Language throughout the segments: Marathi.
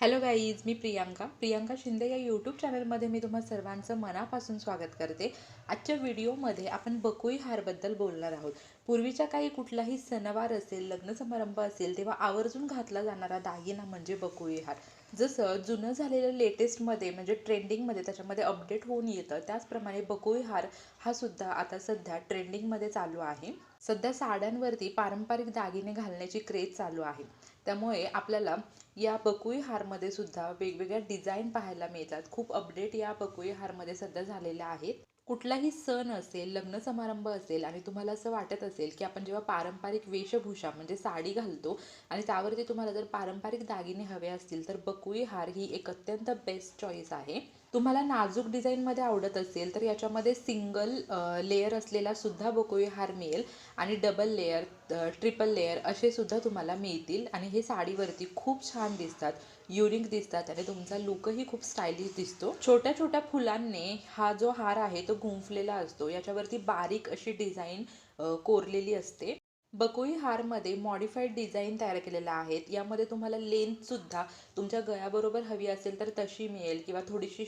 हॅलो गाईज मी प्रियांका. प्रियांका शिंदे या यूट्यूब चॅनलमध्ये मी तुम्हा सर्वांचं मनापासून स्वागत करते. आजच्या व्हिडिओमध्ये आपण बकुई हारबद्दल बोलणार आहोत. पूर्वीच्या काही कुठलाही सणवार असेल लग्न समारंभ असेल तेव्हा आवर्जून घातला जाणारा दागिना म्हणजे बकुळी हार जसं जुनं झालेलं लेटेस्टमध्ये म्हणजे ट्रेंडिंगमध्ये त्याच्यामध्ये अपडेट होऊन येतं. त्याचप्रमाणे बकुळी हार हा सुद्धा आता सध्या ट्रेंडिंगमध्ये चालू आहे. सध्या साड्यांवरती पारंपरिक दागिने घालण्याची क्रेज चालू आहे. त्यामुळे आपल्याला या बकुई हारमध्ये सुद्धा वेगवेगळ्या डिझाईन पाहायला मिळतात. खूप अपडेट या बकुई हारमध्ये सध्या झालेल्या आहेत. कुठलाही सण असेल लग्न समारंभ असेल आणि तुम्हाला असं वाटत असेल की आपण जेव्हा पारंपरिक वेशभूषा म्हणजे साडी घालतो आणि त्यावरती तुम्हाला जर पारंपरिक दागिने हवे असतील तर बकुई हार ही एक अत्यंत बेस्ट चॉईस आहे. तुम्हाला नाजूक डिझाईनमध्ये आवडत असेल तर याच्यामध्ये सिंगल लेयर असलेला सुद्धा बकुई हार मिळेल आणि डबल लेअर ट्रिपल लेअर असे सुद्धा तुम्हाला मिळतील आणि हे साडीवरती खूप छान दिसतात. युनिक दिसतात आणि तुमचा लुकही खूप स्टायलिश दिसतो. छोट्या छोट्या फुलांनी हा जो हार आहे तो गुंफलेला असतो. याच्यावरती बारीक अशी डिझाईन कोरलेली असते. बकोई हारमध्ये मॉडिफाईड डिझाईन तयार केलेल्या आहेत. यामध्ये तुम्हाला लेंथसुद्धा तुमच्या गळ्याबरोबर हवी असेल तर तशी मिळेल किंवा थोडीशी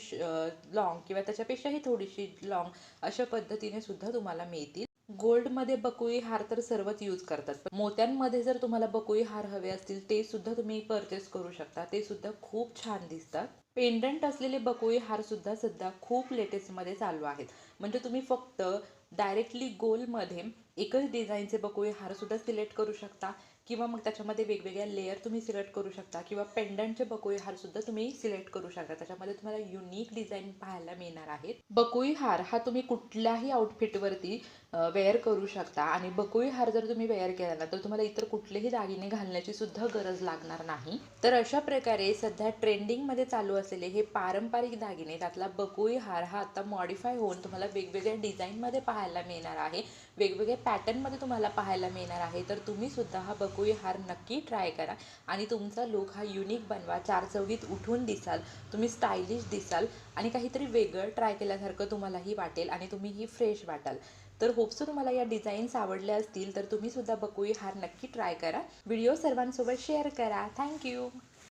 लॉंग किंवा त्याच्यापेक्षाही थोडीशी लॉंग अशा पद्धतीने सुद्धा तुम्हाला मिळतील. गोल्डमध्ये बकुई हार तर सर्वच यूज करतात. पण मोत्यांमध्ये जर तुम्हाला बकुई हार हवे असतील ते सुद्धा तुम्ही परचेस करू शकता. ते सुद्धा खूप छान दिसतात. पेंडंट असलेले बकुई हार सुद्धा सध्या खूप लेटेस्टमध्ये चालू आहेत. म्हणजे तुम्ही फक्त डायरेक्टली गोलमध्ये एकच डिझाईनचे बकुई हार सुद्धा सिलेक्ट करू शकता. किंवा मग त्याच्यामध्ये वेगवेगळ्या लेअर तुम्ही सिलेक्ट करू शकता. किंवा पेंडंटचे बकोई हार सुद्धा तुम्ही सिलेक्ट करू शकता. त्याच्यामध्ये तुम्हाला युनिक डिझाईन पाहायला मिळणार आहेत. बकुई हार हा तुम्ही कुठल्याही आउटफिटवरती वेअर करू शकता. आणि बकुई हार जर तुम्ही वेअर केला ना तर तुम्हाला इतर कुठलेही दागिने घालण्याची सुद्धा गरज लागणार नाही. तर अशा प्रकारे सध्या ट्रेंडिंगमध्ये चालू असलेले हे पारंपरिक दागिने त्यातला बकुई हार हा आता मॉडिफाय होऊन तुम्हाला वेगवेगळ्या डिझाईनमध्ये पाहायला मिळणार आहे. वेगवेगळ्या पॅटर्नमध्ये तुम्हाला पाहायला मिळणार आहे. तर तुम्ही सुद्धा हा बकोई हार नक्की ट्राय करा. आणि तुमचा लुक हा युनिक बनवा. चार चौघीत उठून दिसाल. तुम्ही स्टायलिश दिसाल. आणि काहीतरी वेगळं ट्राय केल्यासारखं तुम्हालाही वाटेल आणि तुम्हीही फ्रेश वाटाल. तर होप्सो तुम्हाला या डिझाईन्स आवडल्या असतील तर तुम्ही सुद्धा बकुई हार नक्की ट्राय करा. व्हिडिओ सर्वांसोबत शेअर करा. थँक्यू